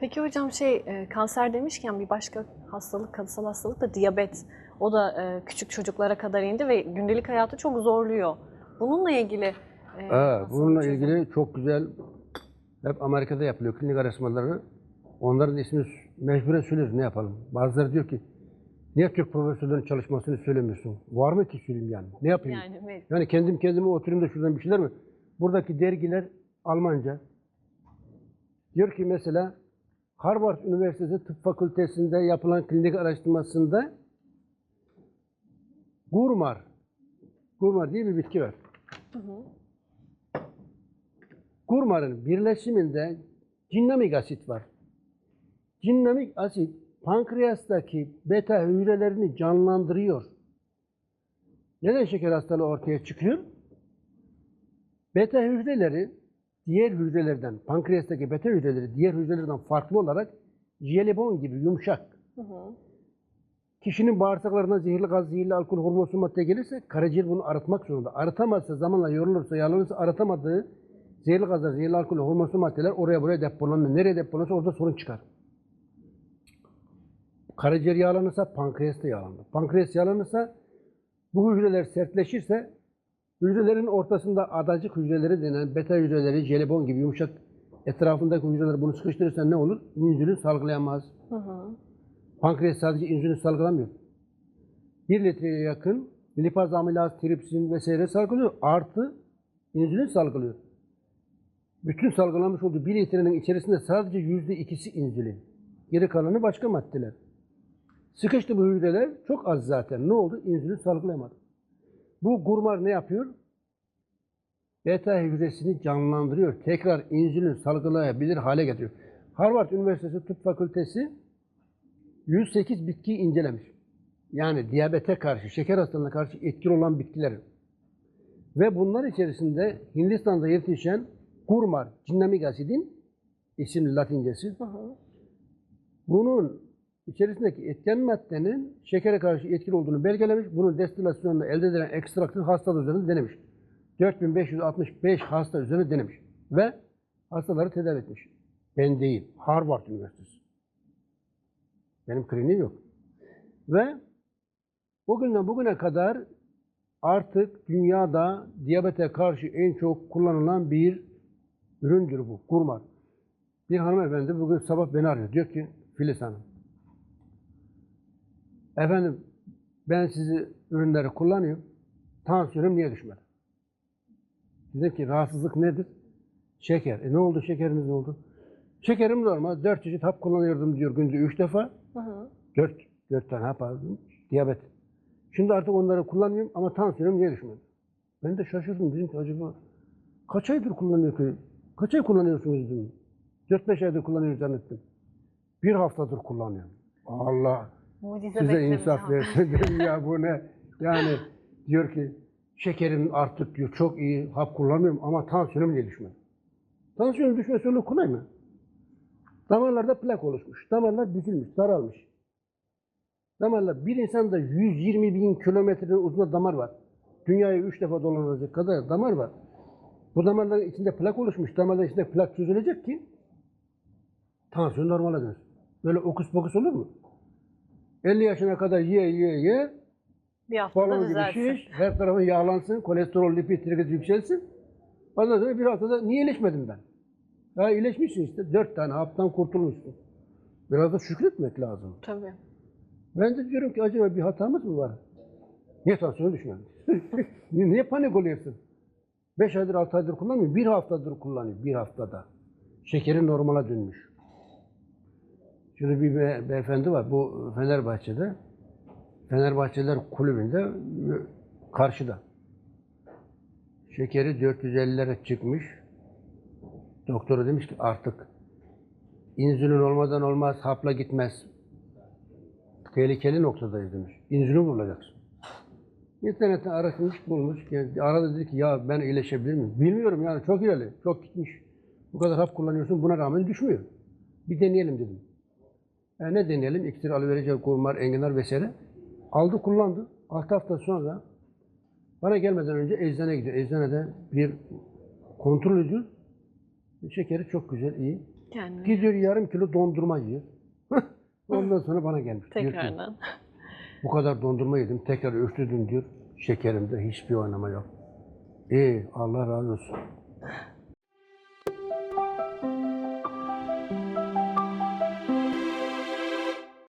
Peki hocam şey e, kanser demişken bir başka hastalık, kalıtsal hastalık da diyabet. O da e, küçük çocuklara kadar indi ve gündelik hayatı çok zorluyor. Bununla ilgili Evet, bununla çözüm? ilgili çok güzel, hep Amerika'da yapılıyor klinik araştırmaları. Onların ismini mecburen söylüyoruz, ne yapalım? Bazıları diyor ki, niye Türk profesörlerin çalışmasını söylemiyorsun? Var mı ki söyleyeyim yani? Ne yapayım? Yani, yani me- kendim kendime oturayım da şuradan bir şeyler mi? Buradaki dergiler Almanca. Diyor ki mesela, Harvard Üniversitesi Tıp Fakültesi'nde yapılan klinik araştırmasında Gurmar, Gurmar diye bir bitki var. Gurmarın birleşiminde cinnamik asit var. Cinnamik asit pankreastaki beta hücrelerini canlandırıyor. Neden şeker hastalığı ortaya çıkıyor? Beta hücreleri diğer hücrelerden, pankreastaki beta hücreleri diğer hücrelerden farklı olarak jelibon gibi yumuşak. Hı hı. Kişinin bağırsaklarına zehirli gaz, zehirli alkol, hormonsu madde gelirse karaciğer bunu arıtmak zorunda. Arıtamazsa, zamanla yorulursa, yağlanırsa arıtamadığı zehirli gazlar, zehirli alkol, hormonsu maddeler oraya buraya depolanır. Nereye depolanırsa orada sorun çıkar. Karaciğer yağlanırsa pankreas da yağlanır. Pankreas yağlanırsa bu hücreler sertleşirse hücrelerin ortasında adacık hücreleri denen beta hücreleri, jelibon gibi yumuşak etrafındaki hücreler bunu sıkıştırırsa ne olur? İnsülin salgılayamaz. Hı hı. Pankreas sadece insülin salgılamıyor. 1 litreye yakın lipaz, amilaz, tripsin vesaire salgılıyor. Artı insülin salgılıyor. Bütün salgılamış olduğu 1 litrenin içerisinde sadece yüzde ikisi insülin. Geri kalanı başka maddeler. Sıkıştı bu hücreler çok az zaten. Ne oldu? İnsülin salgılayamadı. Bu gurmar ne yapıyor? Beta hücresini canlandırıyor. Tekrar insülin salgılayabilir hale getiriyor. Harvard Üniversitesi Tıp Fakültesi 108 bitkiyi incelemiş. Yani diyabete karşı, şeker hastalığına karşı etkili olan bitkiler. Ve bunlar içerisinde Hindistan'da yetişen kurmar, cinnamik asidin isimli latincesi. Bunun içerisindeki etken maddenin şekere karşı etkili olduğunu belgelemiş. Bunun destilasyonla elde edilen ekstraktın hastalar üzerinde denemiş. 4565 hasta üzerinde denemiş. Ve hastaları tedavi etmiş. Ben değil, Harvard Üniversitesi. Benim kliniğim yok. Ve o günden bugüne kadar artık dünyada diyabete karşı en çok kullanılan bir üründür bu, kurmar. Bir hanımefendi bugün sabah beni arıyor. Diyor ki, Filiz Hanım, efendim ben sizi ürünleri kullanıyorum. Tansiyonum niye düşmedi? Dedim ki rahatsızlık nedir? Şeker. E ne oldu? Şekeriniz ne oldu? Şekerim normal. Dört çeşit hap kullanıyordum diyor günde üç defa. Hı hı. Dört, dört tane hap aldım. Diyabet. Şimdi artık onları kullanmıyorum ama tansiyonum niye düşmedi? Ben de şaşırdım. Dedim ki acaba kaç aydır kullanıyor ki? Kaç ay kullanıyorsunuz dedim. Dört beş aydır kullanıyor zannettim. Bir haftadır kullanıyorum. Allah Mucize size insaf versin dedim ya bu ne? Yani diyor ki şekerim arttık diyor. Çok iyi hap kullanmıyorum ama tansiyonum niye düşmedi? Tansiyonun düşmesi öyle kolay mı? Damarlarda plak oluşmuş. Damarlar büzülmüş, daralmış. Damarlar, bir insanda 120 bin kilometre uzun damar var. Dünyayı üç defa dolanacak kadar damar var. Bu damarların içinde plak oluşmuş. Damarların içinde plak çözülecek ki tansiyon normale dönsün. Böyle okus pokus olur mu? 50 yaşına kadar ye ye ye, Bir haftada gibi düzelsin. şiş, her tarafın yağlansın, kolesterol, lipid, trigliserit yükselsin. Ondan sonra bir haftada niye iyileşmedim ben? Ya iyileşmişsin işte, dört tane haptan kurtulmuşsun. Biraz da şükretmek lazım. Tabii. Ben de diyorum ki acaba bir hatamız mı var? Niye tansiyonu düşmedi? niye, niye panik oluyorsun? Beş aydır, altı aydır kullanmıyor. Bir haftadır kullanıyor, bir haftada. Şekeri normale dönmüş. Şimdi bir be- beyefendi var, bu Fenerbahçe'de. Fenerbahçeler kulübünde karşıda. Şekeri 450'lere çıkmış. Doktora demiş ki artık insülin olmadan olmaz, hapla gitmez tehlikeli noktadayız demiş. İnsülin vurulacaksın. İnternetten araştırmış, bulmuş. Yani arada dedi ki ya ben iyileşebilir miyim? Bilmiyorum yani çok ileri, çok gitmiş. Bu kadar hap kullanıyorsun buna rağmen düşmüyor. Bir deneyelim dedim. E ne deneyelim? İksir, alıverici, kurmar, enginar vesaire. Aldı kullandı. 6 hafta sonra bana gelmeden önce eczaneye gidiyor. Eczanede bir kontrol ediyor. Şekeri çok güzel, iyi. Kendine. Gidiyor yarım kilo dondurma yiyor. Ondan sonra bana gelmiş. Diyor ki, Tekrardan. bu kadar dondurma yedim. Tekrar ölçtürdüm diyor. Şekerimde hiçbir oynama yok. İyi Allah razı olsun.